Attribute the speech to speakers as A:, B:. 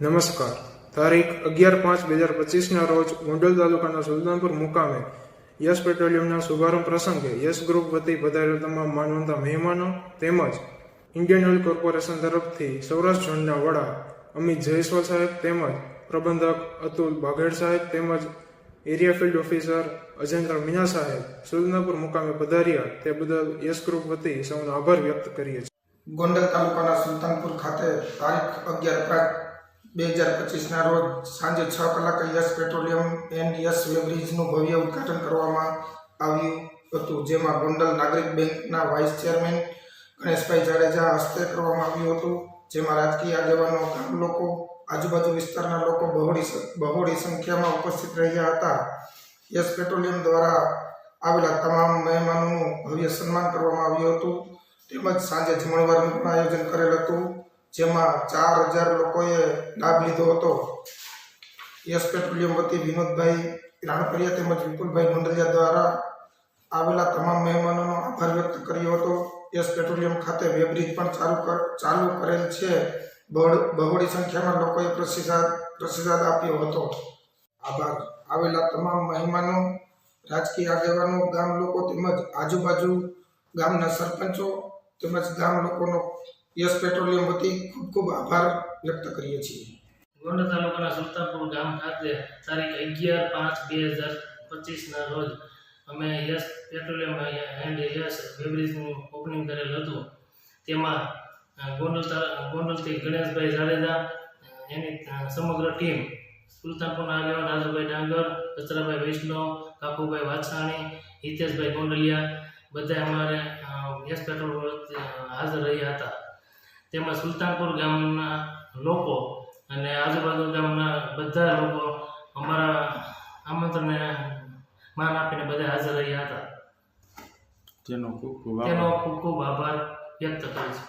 A: નમસ્કાર. તારીખ અગિયાર પાંચ બે હજાર પચીસના રોજ ગોંડલ તાલુકાના સુલતાનપુર મુકામે યસ પેટ્રોલિયમના શુભારંભ પ્રસંગે યસ ગ્રુપ વતી પધારેલ તમામ માનવંતા મહેમાનો તેમજ ઇન્ડિયન ઓઇલ કોર્પોરેશન તરફથી સૌરાષ્ટ્ર ઝોનના વડા અમિત જયસ્વાલ સાહેબ તેમજ પ્રબંધક અતુલ બાઘેડ સાહેબ તેમજ area field officer Ajendra Meena સાહેબ સુલતાનપુર મુકામે પધાર્યા. તે બદલ યસ ગ્રુપ વતી સૌનો આભાર વ્યક્ત કરીએ છીએ.
B: ગોંડલ તાલુકાના સુલતાનપુર ખાતે તારીખ અગિયાર પાંચ બે હજાર પચીસના રોજ સાંજે છ કલાકે યસ પેટ્રોલિયમ એન્ડ યસ વેબ્રિજનું ભવ્ય ઉદ્ઘાટન કરવામાં આવ્યું હતું, જેમાં ગોંડલ નાગરિક બેંકના વાઇસ ચેરમેન ગણેશભાઈ જાડેજા હસ્તે કરવામાં આવ્યું હતું, જેમાં રાજકીય આગેવાનો, ગામ લોકો, આજુબાજુ વિસ્તારના લોકો બહોળી બહોળી સંખ્યામાં ઉપસ્થિત રહ્યા હતા. યસ પેટ્રોલિયમ દ્વારા આવેલા તમામ મહેમાનોનું ભવ્ય સન્માન કરવામાં આવ્યું હતું, તેમજ સાંજે જમણવારનું પણ આયોજન કરેલ હતું. જેમાં ચાર હજાર લોકોએ લાભ લીધો હતો. યસ પેટ્રોલિયમ વતી વિનોદભાઈ રાણપરિયા તેમજ વિપુલભાઈ ગોંડલિયા દ્વારા આવેલા તમામ મહેમાનોનો આભાર વ્યક્ત કર્યો હતો. યસ પેટ્રોલિયમ ખાતે વેબ્રિજ પણ ચાલુ ચાલુ કરેલ છે. બહોળી સંખ્યામાં લોકોએ પ્રતિસાદ પ્રતિસાદ આપ્યો હતો. આભાર. આવેલા તમામ મહેમાનો, રાજકીય આગેવાનો, ગામ લોકો તેમજ આજુબાજુ ગામના સરપંચો તેમજ ગામ લોકોનો યસ પેટ્રોલિયમ વતી ખૂબ ખૂબ આભાર વ્યક્ત કરીએ છીએ.
C: ગોંડલ તાલુકાના સુલતાનપુર ગામ ખાતે તારીખ અગિયાર પાંચ બે હજાર પચીસના રોજ અમે યસ પેટ્રોલિયમ એન્ડ યસ બેવરેજનું ઓપનિંગ કરેલ હતું. તેમાં ગોંડલ ગોંડલથી ગણેશભાઈ જાડેજા એની સમગ્ર ટીમ સુલતાનપુરના આગેવાન રાજુભાઈ ડાંગર, કચરાભાઈ વૈષ્ણવ, કાકુભાઈ વાછાણી, હિતેશભાઈ ગોંડલિયા બધા અમારે યસ પેટ્રોલ હાજર રહ્યા હતા. તેમાં સુલતાનપુર ગામના લોકો અને આજુબાજુ ગામના બધા લોકો અમારા આમંત્રણને માન આપીને બધા હાજર રહ્યા હતા.
D: તેનો ખૂબ ખૂબ
C: તેનો ખૂબ ખૂબ આભાર વ્યક્ત કરું છું.